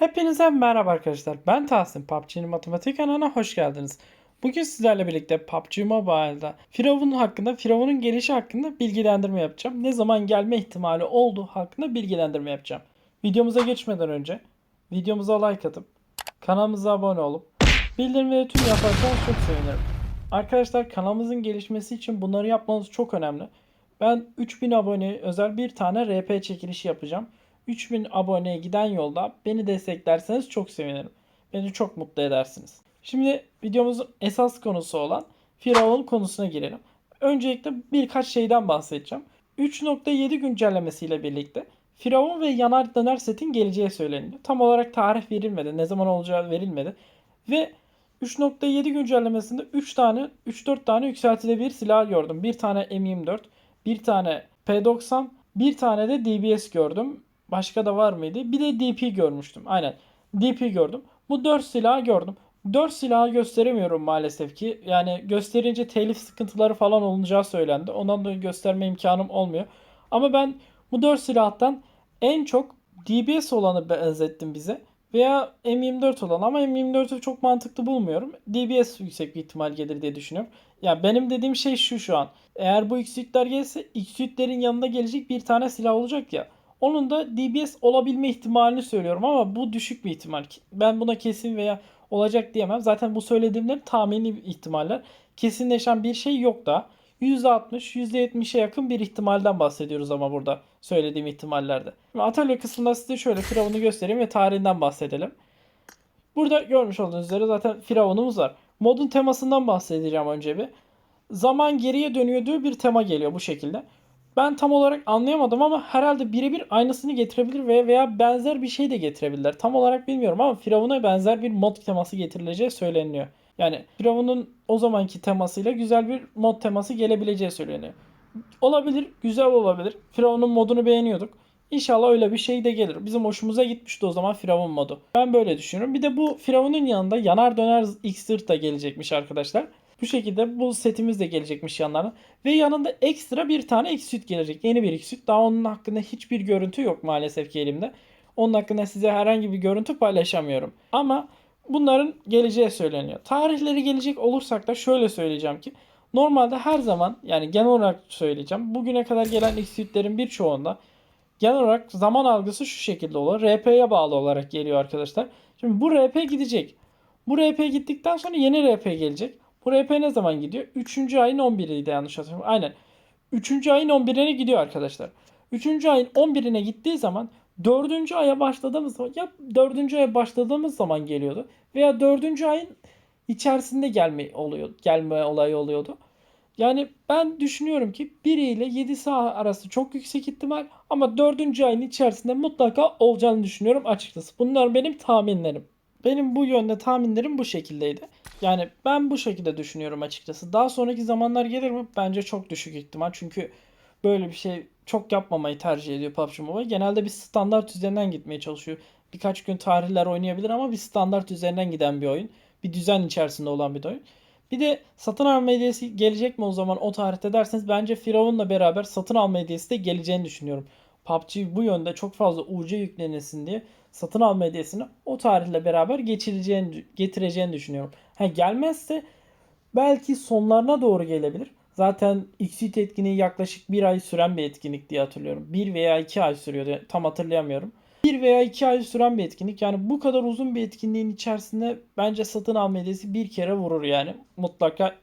Hepinize merhaba arkadaşlar. Ben Tahsin. PUBG'nin matematik kanalına hoş geldiniz. Bugün sizlerle birlikte PUBG Mobile'da Firavun hakkında, Firavun'un gelişi hakkında bilgilendirme yapacağım. Ne zaman gelme ihtimali olduğu hakkında bilgilendirme yapacağım. Videomuza geçmeden önce videomuza like atıp kanalımıza abone olup bildirimleri tüm yaparsanız çok sevinirim. Arkadaşlar kanalımızın gelişmesi için bunları yapmanız çok önemli. Ben 3000 aboneye özel bir tane RP çekilişi yapacağım. 3000 aboneye giden yolda beni desteklerseniz çok sevinirim. Beni çok mutlu edersiniz. Şimdi videomuzun esas konusu olan Firavun konusuna girelim. Öncelikle birkaç şeyden bahsedeceğim. 3.7 güncellemesiyle birlikte Firavun ve Yanar Döner setin geleceği söyleniyor. Tam olarak tarih verilmedi, ne zaman olacağı verilmedi. Ve 3.7 güncellemesinde 3 tane 3-4 tane yükseltilebilir silah gördüm. Bir tane M24, bir tane P90, bir tane de DBS gördüm. Başka da var mıydı? Bir de DP görmüştüm. Aynen. DP gördüm. Bu 4 silahı gördüm. 4 silahı gösteremiyorum maalesef ki. Yani gösterince telif sıkıntıları falan olunacağı söylendi. Ondan da gösterme imkanım olmuyor. Ama ben bu 4 silahtan en çok DBS olanı benzettim bize. Veya M24 olan ama M24'ü çok mantıklı bulmuyorum. DBS yüksek bir ihtimal gelir diye düşünüyorum. Ya benim dediğim şey şu şu an. Eğer bu X-Suit'ler gelirse X-Suit'lerin yanında gelecek bir tane silah olacak ya. Onun da DBS olabilme ihtimalini söylüyorum ama bu düşük bir ihtimal. Ben buna kesin veya olacak diyemem. Zaten bu söylediğimler tahmini ihtimaller. Kesinleşen bir şey yok da. %60, %70'e yakın bir ihtimalden bahsediyoruz ama burada söylediğim ihtimallerde. Şimdi atölye kısmında size şöyle Firavun'u göstereyim ve tarihinden bahsedelim. Burada görmüş olduğunuz üzere zaten Firavun'umuz var. Modun temasından bahsedeceğim önce bir. Zaman geriye dönüyor diyor bir tema geliyor bu şekilde. Ben tam olarak anlayamadım ama herhalde birebir aynısını getirebilir veya, veya benzer bir şey de getirebilirler. Tam olarak bilmiyorum ama Firavun'a benzer bir mod teması getirileceği söyleniyor. Yani Firavun'un o zamanki temasıyla güzel bir mod teması gelebileceği söyleniyor. Olabilir, güzel olabilir. Firavun'un modunu beğeniyorduk. İnşallah öyle bir şey de gelir. Bizim hoşumuza gitmişti o zaman Firavun modu. Ben böyle düşünüyorum. Bir de bu Firavun'un yanında yanar döner X-Sırt da gelecekmiş arkadaşlar. Bu şekilde bu setimiz de gelecekmiş yanlarına. Ve yanında ekstra bir tane X-Suit gelecek. Yeni bir X-Suit. Daha onun hakkında hiçbir görüntü yok maalesef ki elimde. Onun hakkında size herhangi bir görüntü paylaşamıyorum. Ama bunların geleceği söyleniyor. Tarihleri gelecek olursak da şöyle söyleyeceğim ki. Normalde her zaman yani genel olarak söyleyeceğim. Bugüne kadar gelen X-Suit'lerin birçoğunda genel olarak zaman algısı şu şekilde olur. RP'ye bağlı olarak geliyor arkadaşlar. Şimdi bu RP gidecek. Bu RP gittikten sonra yeni RP gelecek. Bu RP ne zaman gidiyor? 3. ayın 11'iydi yanlış hatırlamıyorum. Aynen. 3. ayın 11'ine gidiyor arkadaşlar. 3. ayın 11'ine gittiği zaman 4. aya başladığımız zaman ya 4. aya başladığımız zaman geliyordu veya 4. ayın içerisinde gelme oluyor gelme olayı oluyordu. Yani ben düşünüyorum ki 1 ile 7 saat arası çok yüksek ihtimal ama 4. ayın içerisinde mutlaka olacağını düşünüyorum açıkçası. Bunlar benim tahminlerim. Benim bu yönde tahminlerim bu şekildeydi. Yani ben bu şekilde düşünüyorum açıkçası. Daha sonraki zamanlar gelir mi? Bence çok düşük ihtimal. Çünkü böyle bir şey çok yapmamayı tercih ediyor PUBG Mobile. Genelde bir standart üzerinden gitmeye çalışıyor. Birkaç gün tarihler oynayabilir ama bir standart üzerinden giden bir oyun. Bir düzen içerisinde olan bir oyun. Bir de satın alma hediyesi gelecek mi o zaman o tarihte derseniz bence Firavun'la beraber satın alma hediyesi de geleceğini düşünüyorum. PUBG bu yönde çok fazla UC yüklenesin diye satın alma hediyesini o tarihle beraber geçireceğini, getireceğini düşünüyorum. Ha gelmezse belki sonlarına doğru gelebilir. Zaten Xit etkinliği yaklaşık bir ay süren bir etkinlik diye hatırlıyorum. Bir veya iki ay sürüyordu. Tam hatırlayamıyorum. Bir veya iki ay süren bir etkinlik. Yani bu kadar uzun bir etkinliğin içerisinde bence satın alma hediyesi bir kere vurur yani. Mutlaka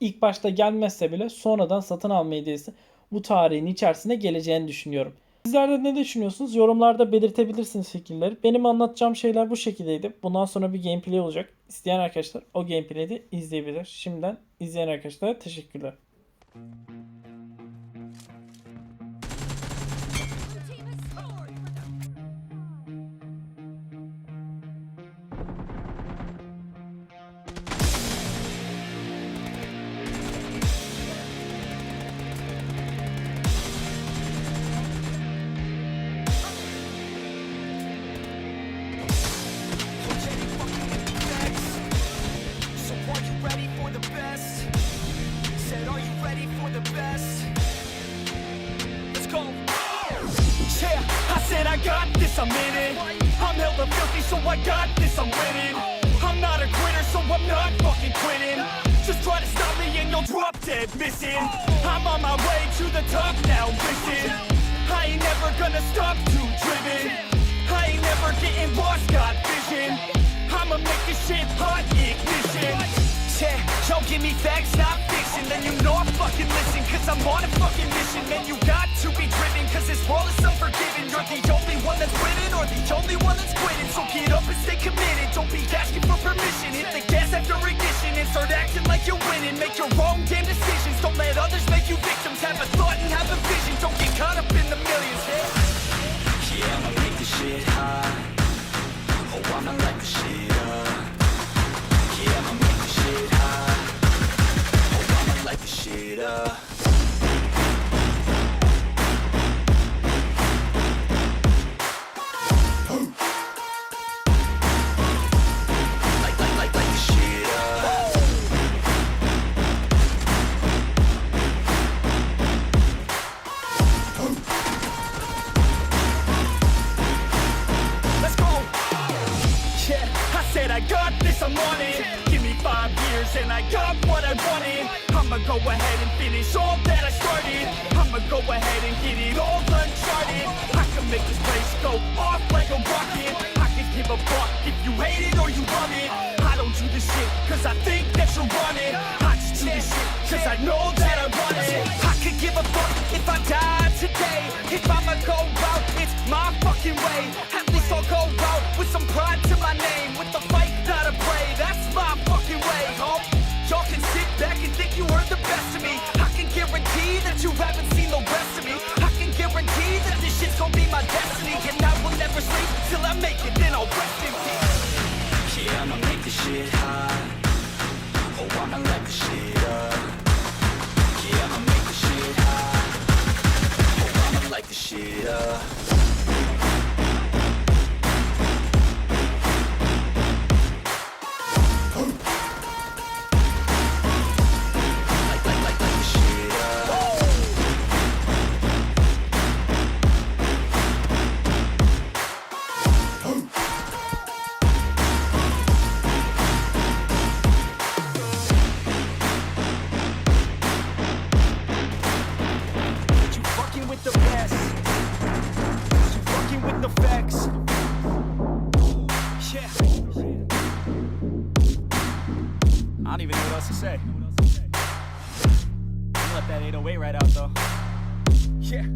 ilk başta gelmezse bile sonradan satın alma hediyesi bu tarihin içerisinde geleceğini düşünüyorum. Sizler de ne düşünüyorsunuz? Yorumlarda belirtebilirsiniz fikirleri. Benim anlatacağım şeyler bu şekildeydi. Bundan sonra bir gameplay olacak. İsteyen arkadaşlar o gameplay'i de izleyebilir. Şimdiden izleyen arkadaşlara teşekkürler. So I'm in it. I'm hella filthy, so I got this, I'm winning. I'm not a quitter, so I'm not fucking quitting. Just try to stop me and you'll drop dead missing. I'm on my way to the top now, listen. I ain't never gonna stop too driven. I ain't never getting lost, got vision. I'ma make this shit hot ignition. Yo, give me facts, not fiction. Then you know I fucking listen, cause I'm on a fucking mission. Man, you got to be driven, cause this world is unforgiving. You're the only one that's winning, or the only one that's quitting. So get up and stay committed. Don't be asking for permission. Hit the gas after ignition and start acting like you're winning. Make your own damn decisions. Don't let others make you victims. Have a thought and have a vision. Don't get caught up in the millions. Yeah, yeah I'ma make this shit hot. Said I got this, I'm on it. Give me five years and I got what I wanted. I'ma go ahead and finish all that I started. I'ma go ahead and get it all uncharted. I can make this place go off like a rocket. I can give a fuck if you hate it or you love it. I don't do this shit cause I think that you're running. I just do this shit cause I know that I want it. I could give a fuck if I die today. If I'ma go out, it's my fucking way. At least I'll go out with some pride to my name. With the I'ma light the shit up. Yeah, I'ma make shit. Oh, I'ma light the shit up. Don't even know what else to say. I'm gonna let that 808 right out though. Yeah.